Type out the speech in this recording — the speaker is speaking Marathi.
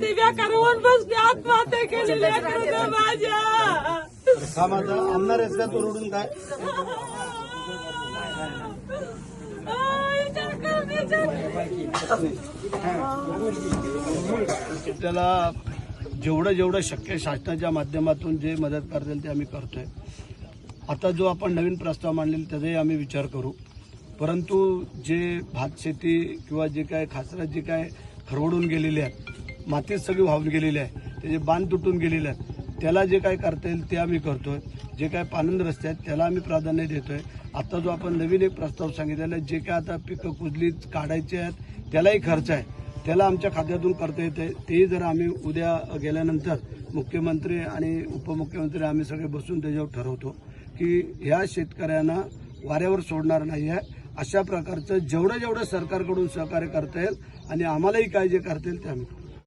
दिव्या करवून बसली आत्महत्या केली लेकरं माझ्या. माझा आमदार रस्त्यात ओरडून काय. त्याला जेवढं जेवढं शक्य शासनाच्या माध्यमातून जे मदत करता येईल ते आम्ही करतोय. आता जो आपण नवीन प्रस्ताव मांडलेला त्याचाही आम्ही विचार करू. परंतु जे भात शेती किंवा जे काय खासरा जे काय खरवडून गेलेले आहेत मातीत सगळी वाहून गेलेली आहे. त्याचे बांध तुटून गेलेले आहेत. त्याला जे काय करता येईल ते आम्ही करतोय. जे काय पानंद रस्ते आहेत त्याला आम्ही प्राधान्य देतोय. आता जो आपण नवीन एक प्रस्ताव सांगितलेला आहे जे काय आता पिकं कुजली काढायची आहेत त्यालाही खर्च आहे. त्याला आमच्या खात्यातून करता येते तेही जर आम्ही उद्या गेल्यानंतर मुख्यमंत्री आणि उपमुख्यमंत्री आम्ही सगळे बसून त्याच्यावर ठरवतो की ह्या शेतकऱ्यांना वाऱ्यावर सोडणार नाही आहे. अशा प्रकारचं जेवढं जेवढं सरकारकडून सहकार्य करता येईल आणि आम्हालाही काय जे करता येईल ते आम्ही करू.